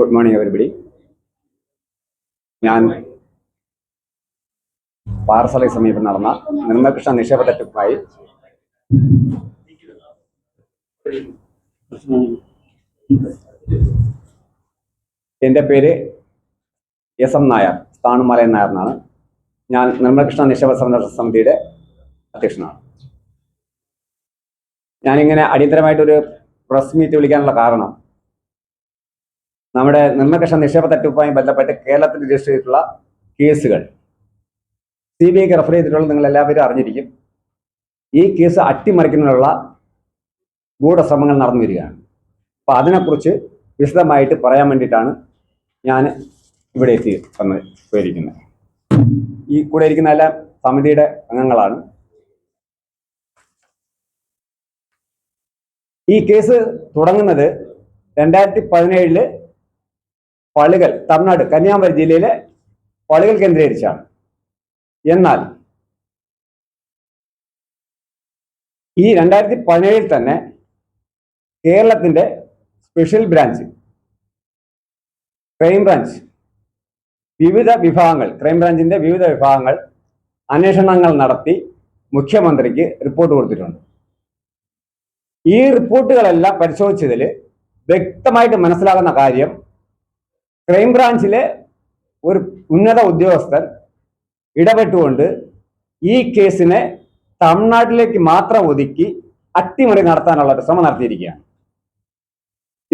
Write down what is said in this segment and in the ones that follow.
Good morning everybody ഞാൻ പാറശാലയ്ക്ക് സമീപം നടന്ന നിർമ്മകൃഷ്ണ നിക്ഷേപ തട്ടിപ്പുമായി എന്റെ പേര് എസ് എം നായർ സ്ഥാണുമലയൻ നായർ എന്നാണ് ഞാൻ നിർമ്മകൃഷ്ണ നിക്ഷേപ സംരക്ഷണ സമിതിയുടെ അധ്യക്ഷനാണ്. ഞാനിങ്ങനെ അടിയന്തരമായിട്ടൊരു പ്രസ് മീറ്റ് വിളിക്കാനുള്ള കാരണം നമ്മുടെ നിർമ്മകക്ഷ നിക്ഷേപ തട്ടിപ്പുമായി ബന്ധപ്പെട്ട് കേരളത്തിൽ രജിസ്റ്റർ ചെയ്തിട്ടുള്ള കേസുകൾ. സി ബി ഐക്ക് റെഫർ ചെയ്തിട്ടുള്ള നിങ്ങൾ എല്ലാവരും അറിഞ്ഞിരിക്കും. ഈ കേസ് അട്ടിമറിക്കുന്നതിനുള്ള ഗൂഢശ്രമങ്ങൾ നടന്നു വരികയാണ്. അപ്പോൾ അതിനെക്കുറിച്ച് വിശദമായിട്ട് പറയാൻ വേണ്ടിയിട്ടാണ് ഞാൻ ഇവിടെ എത്തി വന്ന് പോയിരിക്കുന്നത് ഈ കൂടെ ഇരിക്കുന്ന എല്ലാം സമിതിയുടെ അംഗങ്ങളാണ്. ഈ കേസ് തുടങ്ങുന്നത് രണ്ടായിരത്തി പതിനേഴിൽ പള്ളികൾ തമിഴ്നാട് കന്യാകുമാരി ജില്ലയിലെ പള്ളികൾ കേന്ദ്രീകരിച്ചാണ്. എന്നാൽ ഈ രണ്ടായിരത്തി പതിനേഴിൽ തന്നെ കേരളത്തിന്റെ സ്പെഷ്യൽ ബ്രാഞ്ച് ക്രൈം ബ്രാഞ്ച് വിവിധ വിഭാഗങ്ങൾ ക്രൈം ബ്രാഞ്ചിന്റെ വിവിധ വിഭാഗങ്ങൾ അന്വേഷണങ്ങൾ നടത്തി മുഖ്യമന്ത്രിക്ക് റിപ്പോർട്ട് കൊടുത്തിട്ടുണ്ട്. ഈ റിപ്പോർട്ടുകളെല്ലാം പരിശോധിച്ചതിൽ വ്യക്തമായിട്ട് മനസ്സിലാകുന്ന കാര്യം ക്രൈം ബ്രാഞ്ചിലെ ഒരു ഉന്നത ഉദ്യോഗസ്ഥൻ ഇടപെട്ടുകൊണ്ട് ഈ കേസിനെ തമിഴ്നാട്ടിലേക്ക് മാത്രം ഒതുക്കി അട്ടിമറി നടത്താനുള്ള ശ്രമം നടത്തിയിരിക്കുകയാണ്.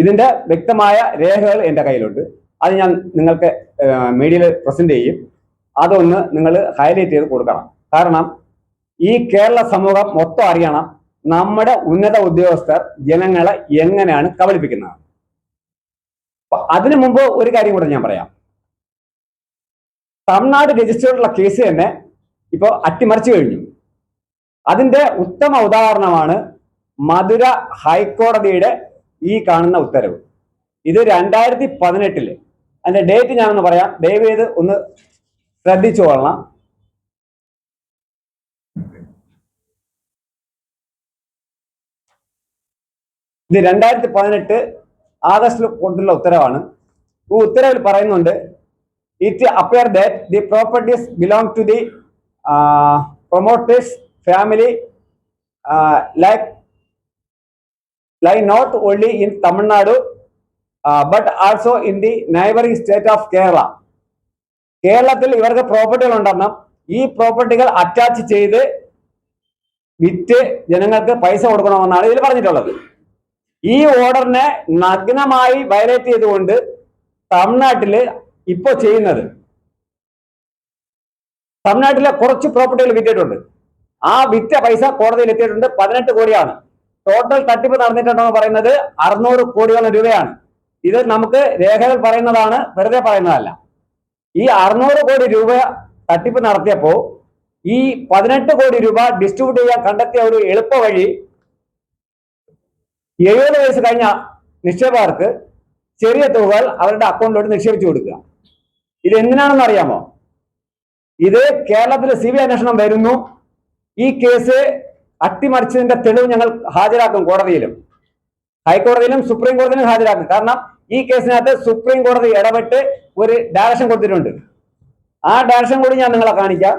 ഇതിന്റെ വ്യക്തമായ രേഖകൾ എന്റെ കയ്യിലുണ്ട്. അത് ഞാൻ നിങ്ങൾക്ക് മീഡിയയിൽ പ്രസന്റ് ചെയ്യും. അതൊന്ന് നിങ്ങൾ ഹൈലൈറ്റ് ചെയ്ത് കൊടുക്കണം. കാരണം ഈ കേരള സമൂഹം മൊത്തം അറിയണം നമ്മുടെ ഉന്നത ഉദ്യോഗസ്ഥർ ജനങ്ങളെ എങ്ങനെയാണ് കബളിപ്പിക്കുന്നത്. അതിനു മുമ്പ് ഒരു കാര്യം കൂടെ ഞാൻ പറയാം. തമിഴ്നാട് രജിസ്റ്റേഡുള്ള കേസ് തന്നെ ഇപ്പോൾ അട്ടിമറിച്ചു കഴിഞ്ഞു. അതിന്റെ ഉത്തമ ഉദാഹരണമാണ് മധുര ഹൈക്കോടതിയുടെ ഈ കാണുന്ന ഉത്തരവ്. ഇത് രണ്ടായിരത്തി പതിനെട്ടിൽ അതിന്റെ ഡേറ്റ് ഞാനൊന്ന് പറയാം. ദയവ് ചെയ്ത് ഒന്ന് ശ്രദ്ധിച്ചു കൊള്ളണം. ഇത് രണ്ടായിരത്തി പതിനെട്ട് ആഗസ്റ്റിൽ കൊണ്ടുള്ള ഉത്തരവാണ്. ഈ ഉത്തരവിൽ പറയുന്നുണ്ട് it appear that the properties belong to the promoters family like lie not only in Tamil Nadu but also in the neighbouring state of Kerala കേരളത്തിൽ ഇവർക്ക് പ്രോപ്പർട്ടികൾ ഉണ്ടെന്നും ഈ പ്രോപ്പർട്ടികൾ അറ്റാച്ച് ചെയ്ത് വിറ്റ് ജനങ്ങൾക്ക് പൈസ കൊടുക്കണമെന്നാണ് ഇതിൽ പറഞ്ഞിട്ടുള്ളത്. ഈ ഓർഡറിനെ നഗ്നമായി വയലേറ്റ് ചെയ്തുകൊണ്ട് തമിഴ്നാട്ടിൽ ഇപ്പോൾ ചെയ്യുന്നത്. തമിഴ്നാട്ടിലെ കുറച്ച് പ്രോപ്പർട്ടികൾ വിറ്റിട്ടുണ്ട്. ആ വിറ്റ പൈസ കോടതിയിൽ എത്തിയിട്ടുണ്ട്. പതിനെട്ട് കോടിയാണ്. ടോട്ടൽ തട്ടിപ്പ് നടന്നിട്ടുണ്ടെന്ന് പറയുന്നത് അറുന്നൂറ് കോടിയോളം രൂപയാണ്. ഇത് നമുക്ക് രേഖകൾ പറയുന്നതാണ് വെറുതെ പറയുന്നതല്ല. ഈ അറുന്നൂറ് കോടി രൂപ തട്ടിപ്പ് നടത്തിയപ്പോ ഈ പതിനെട്ട് കോടി രൂപ ഡിസ്ട്രിബ്യൂട്ട് ചെയ്യാൻ കണ്ടെത്തിയ ഒരു എളുപ്പ വഴി എഴുപത് വയസ്സ് കഴിഞ്ഞ നിക്ഷേപകർക്ക് ചെറിയ തുകകൾ അവരുടെ അക്കൗണ്ടിലോട്ട് നിക്ഷേപിച്ചു കൊടുക്കുക. ഇത് എന്തിനാണെന്ന് അറിയാമോ? ഇത് കേരളത്തിലെ സി ബി അന്വേഷണം വരുന്നു. ഈ കേസ് അട്ടിമറിച്ചതിന്റെ തെളിവ് ഞങ്ങൾ ഹാജരാക്കും കോടതിയിലും. ഹൈക്കോടതിയിലും സുപ്രീം കോടതിയിലും ഹാജരാക്കും. കാരണം ഈ കേസിനകത്ത് സുപ്രീം കോടതി ഇടപെട്ട് ഒരു ഡയറക്ഷൻ കൊടുത്തിട്ടുണ്ട്. ആ ഡയറക്ഷൻ കൂടി ഞാൻ നിങ്ങളെ കാണിക്കാം.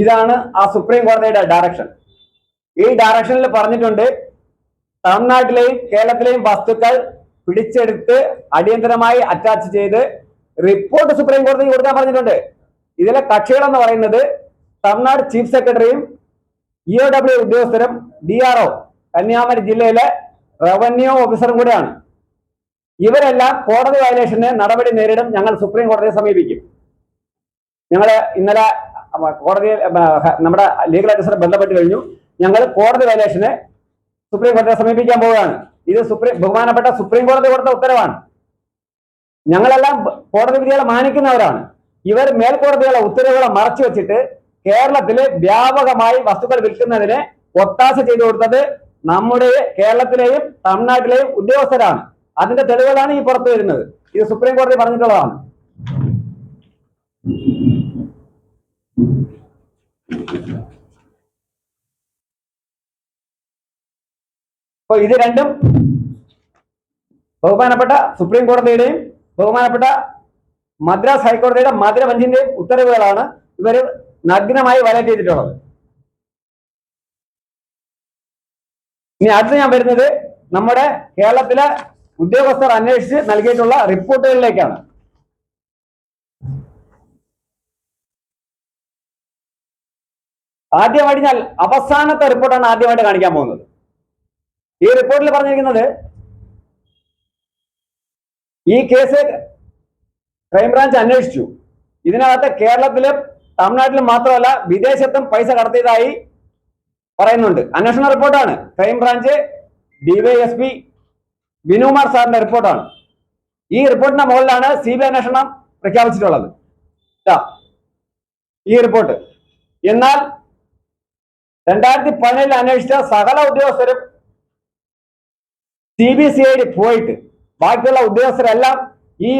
ഇതാണ് ആ സുപ്രീം കോടതിയുടെ ഡയറക്ഷൻ ഈ ഡയറക്ഷനിൽ പറഞ്ഞിട്ടുണ്ട് തമിഴ്നാട്ടിലെയും കേരളത്തിലെയും വസ്തുക്കൾ പിടിച്ചെടുത്ത് അടിയന്തരമായി അറ്റാച്ച് ചെയ്ത് റിപ്പോർട്ട് സുപ്രീം കോടതിക്ക് കൊടുക്കാൻ പറഞ്ഞിട്ടുണ്ട്. ഇതിലെ കക്ഷികൾ എന്ന് പറയുന്നത് തമിഴ്നാട് ചീഫ് സെക്രട്ടറിയും ഇ ഒ ഡബ്ല്യു ഉദ്യോഗസ്ഥരും ഡി ആർ ഒ കന്യാകുമാരി ജില്ലയിലെ റവന്യൂ ഓഫീസറും കൂടെയാണ്. ഇവരെല്ലാം കോടതി വയലേഷന് നടപടി നേരിടും ഞങ്ങൾ സുപ്രീം കോടതിയെ സമീപിക്കും. ഞങ്ങൾ ഇന്നലെ കോടതി നമ്മുടെ ലീഗൽ അഡ്വൈസറെ ബന്ധപ്പെട്ട് കഴിഞ്ഞു. ഞങ്ങൾ കോടതി വയലേഷനെ സുപ്രീം കോടതിയെ സമീപിക്കാൻ പോവുകയാണ്. ഇത് സുപ്രീം ബഹുമാനപ്പെട്ട സുപ്രീം കോടതി കൊടുത്ത ഉത്തരവാണ്. ഞങ്ങളെല്ലാം കോടതി വിധികളെ മാനിക്കുന്നവരാണ്. ഇവർ മേൽക്കോടതികളെ ഉത്തരവുകളെ മറച്ചു വെച്ചിട്ട് കേരളത്തിൽ വ്യാപകമായി വസ്തുക്കൾ വിൽക്കുന്നതിനെ ഒത്താശ ചെയ്തു കൊടുത്തത് നമ്മുടെ കേരളത്തിലെയും തമിഴ്നാട്ടിലെയും ഉദ്യോഗസ്ഥരാണ്. അതിന്റെ തെളിവുകളാണ് ഈ പുറത്തു വരുന്നത്. ഇത് സുപ്രീം കോടതി പറഞ്ഞിട്ടുള്ളതാണ്. അപ്പൊ ഇത് രണ്ടും ബഹുമാനപ്പെട്ട സുപ്രീം കോടതിയുടെയും ബഹുമാനപ്പെട്ട മദ്രാസ് ഹൈക്കോടതിയുടെ മധുര ബഞ്ചിന്റെയും ഉത്തരവുകളാണ് ഇവർ നഗ്നമായി വയലേറ്റ് ചെയ്തിട്ടുള്ളത്. ഇനി അടുത്ത് ഞാൻ വരുന്നത് നമ്മുടെ കേരളത്തിലെ ഉദ്യോഗസ്ഥർ അന്വേഷിച്ച് നൽകിയിട്ടുള്ള റിപ്പോർട്ടുകളിലേക്കാണ്. ആദ്യമായിട്ട് ഞാൻ അവസാനത്തെ റിപ്പോർട്ടാണ് ആദ്യമായിട്ട് കാണിക്കാൻ പോകുന്നത്. ഈ റിപ്പോർട്ടിൽ പറഞ്ഞിരിക്കുന്നത് ഈ കേസ് ക്രൈംബ്രാഞ്ച് അന്വേഷിച്ചു. ഇതിനകത്ത് കേരളത്തിലും തമിഴ്നാട്ടിലും മാത്രമല്ല വിദേശത്തും പൈസ കടത്തിയതായി പറയുന്നുണ്ട്. അന്വേഷണ റിപ്പോർട്ടാണ്. ക്രൈംബ്രാഞ്ച് ഡിവൈഎസ്പി വിനുമാർ സാറിന്റെ റിപ്പോർട്ടാണ്. ഈ റിപ്പോർട്ടിന്റെ മുകളിലാണ് സി ബി അന്വേഷണം പ്രഖ്യാപിച്ചിട്ടുള്ളത്. ഈ റിപ്പോർട്ട്. എന്നാൽ രണ്ടായിരത്തി പതിനേഴിൽ അന്വേഷിച്ച സകല ഉദ്യോഗസ്ഥരും സി ബി സി ഐ പോയിട്ട് ബാക്കിയുള്ള ഉദ്യോഗസ്ഥരെല്ലാം ഈ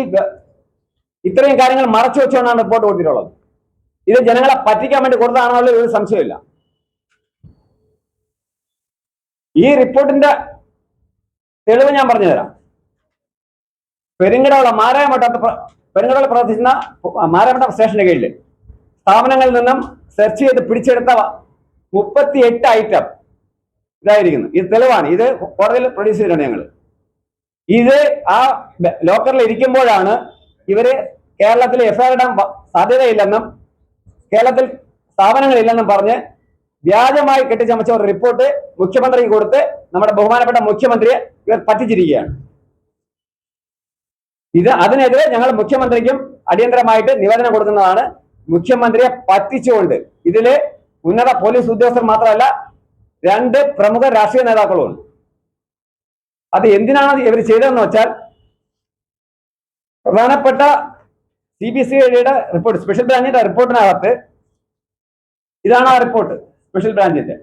ഇത്രയും കാര്യങ്ങൾ മറച്ചു വെച്ചുകൊണ്ടാണ് റിപ്പോർട്ട് കൊടുത്തിട്ടുള്ളത്. ഇത് ജനങ്ങളെ പറ്റിക്കാൻ വേണ്ടി കൊടുത്തതാണെന്നുള്ള ഒരു സംശയമില്ല ഈ റിപ്പോർട്ടിന്റെ തെളിവ് ഞാൻ പറഞ്ഞു തരാം. പെരുങ്കടവുള്ള മാരായമട്ടത്ത് പ്ര- പെരുങ്കടവിൽ പ്രവർത്തിക്കുന്ന മാരായമട്ടം സ്റ്റേഷന്റെ കീഴിൽ സ്ഥാപനങ്ങളിൽ നിന്നും സെർച്ച് ചെയ്ത് പിടിച്ചെടുത്ത മുപ്പത്തി എട്ട് ഐറ്റം ഇതായിരിക്കുന്നു. ഇത് തെളിവാണ്. ഇത് കോടതിയിൽ പ്രൊഡ്യൂസ് ചെയ്തിട്ടുണ്ട് ഞങ്ങൾ ഇത് ആ ലോക്കറിൽ ഇരിക്കുമ്പോഴാണ് ഇവർ കേരളത്തിൽ എഫ്ഐആർ ഇടാൻ സാധ്യതയില്ലെന്നും കേരളത്തിൽ സ്ഥാപനങ്ങളില്ലെന്നും പറഞ്ഞ് വ്യാജമായി കെട്ടിച്ചമച്ച ഒരു റിപ്പോർട്ട് മുഖ്യമന്ത്രിക്ക് കൊടുത്ത് നമ്മുടെ ബഹുമാനപ്പെട്ട മുഖ്യമന്ത്രിയെ ഇവർ പറ്റിച്ചിരിക്കുകയാണ്. ഇത് അതിനെതിരെ ഞങ്ങൾ മുഖ്യമന്ത്രിക്കും അടിയന്തരമായിട്ട് നിവേദനം കൊടുക്കുന്നതാണ് മുഖ്യമന്ത്രിയെ പറ്റിച്ചുകൊണ്ട് ഇതിൽ ഉന്നത പോലീസ് ഉദ്യോഗസ്ഥർ മാത്രമല്ല രണ്ട് പ്രമുഖ രാഷ്ട്രീയ നേതാക്കളും ഉണ്ട്. അത് എന്തിനാണ് ഇവർ ചെയ്തതെന്ന് വെച്ചാൽ പ്രധാനപ്പെട്ട സി ബി റിപ്പോർട്ട് സ്പെഷ്യൽ ബ്രാഞ്ചിന്റെ റിപ്പോർട്ടിനകത്ത് ഇതാണ് ആ റിപ്പോർട്ട് സ്പെഷ്യൽ ബ്രാഞ്ചിന്റെ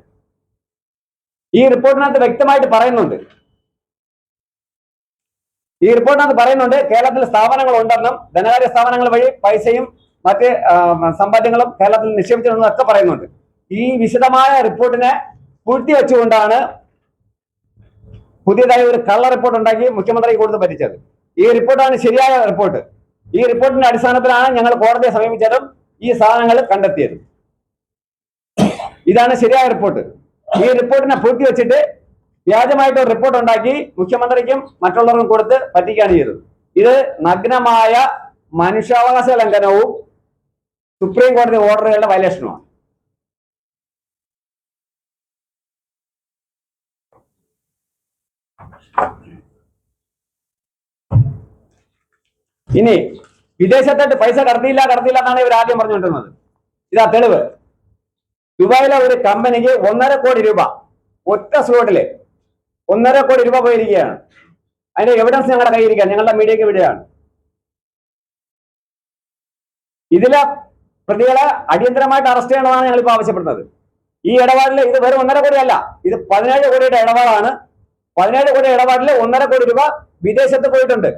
ഈ റിപ്പോർട്ടിനകത്ത് വ്യക്തമായിട്ട് പറയുന്നുണ്ട്. ഈ റിപ്പോർട്ടിനകത്ത് പറയുന്നുണ്ട് കേരളത്തിൽ സ്ഥാപനങ്ങൾ ഉണ്ടെന്നും ധനകാര്യ സ്ഥാപനങ്ങൾ വഴി പൈസയും മറ്റ് സമ്പാദ്യങ്ങളും കേരളത്തിൽ നിക്ഷേപിച്ചിട്ടുണ്ടെന്നും ഒക്കെ പറയുന്നുണ്ട്. ഈ വിശദമായ റിപ്പോർട്ടിനെ പൂഴ്ത്തിവെച്ചുകൊണ്ടാണ് പുതിയതായി ഒരു കള്ള റിപ്പോർട്ട് ഉണ്ടാക്കി മുഖ്യമന്ത്രി കൊടുത്ത് പറ്റിച്ചത്. ഈ റിപ്പോർട്ടാണ് ശരിയായ റിപ്പോർട്ട്. ഈ റിപ്പോർട്ടിന്റെ അടിസ്ഥാനത്തിലാണ് ഞങ്ങൾ കോടതിയെ സമീപിച്ചതും ഈ സാധനങ്ങൾ കണ്ടെത്തിയത്. ഇതാണ് ശരിയായ റിപ്പോർട്ട്. ഈ റിപ്പോർട്ടിനെ പൂഴ്ത്തി വെച്ചിട്ട് വ്യാജമായിട്ട് ഒരു റിപ്പോർട്ട് ഉണ്ടാക്കി മുഖ്യമന്ത്രിക്കും മറ്റുള്ളവർക്കും കൊടുത്ത് പറ്റിക്കുകയാണ് ചെയ്തത്. ഇത് നഗ്നമായ മനുഷ്യാവകാശ ലംഘനവും സുപ്രീം കോടതി ഓർഡറുകളുടെ വയലേഷനുമാണ്. ഇനി വിദേശത്തായിട്ട് പൈസ കടത്തിയില്ല കടത്തിയില്ല എന്നാണ് ഇവർ ആദ്യം പറഞ്ഞുകൊണ്ടിരുന്നത്. ഇതാ തെളിവ്. ദുബായിലെ ഒരു കമ്പനിക്ക് ഒന്നര കോടി രൂപ ഒറ്റ സ്ലോട്ടിൽ ഒന്നര കോടി രൂപ പോയിരിക്കുകയാണ്. അതിന്റെ എവിഡൻസ് ഞങ്ങളുടെ കയ്യിരിക്കുക ഞങ്ങളുടെ മീഡിയക്ക് വിടുകയാണ് ഇതിലെ പ്രതികളെ അടിയന്തരമായിട്ട് അറസ്റ്റ് ചെയ്യണമെന്നാണ് ഞങ്ങൾ ആവശ്യപ്പെടുന്നത്. ഈ ഇടപാടിൽ ഇത് വെറും ഒന്നര കോടി അല്ല ഇത് പതിനേഴ് കോടിയുടെ ഇടപാടാണ്. പതിനേഴ് കോടി ഇടപാടിൽ ഒന്നര കോടി രൂപ വിദേശത്ത് പോയിട്ടുണ്ട്.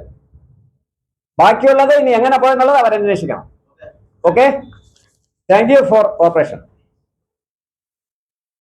ബാക്കിയുള്ളത് ഇനി എങ്ങനെ പോയെന്നുള്ളത് അവരന്വേഷിക്കണം okay thank you for operation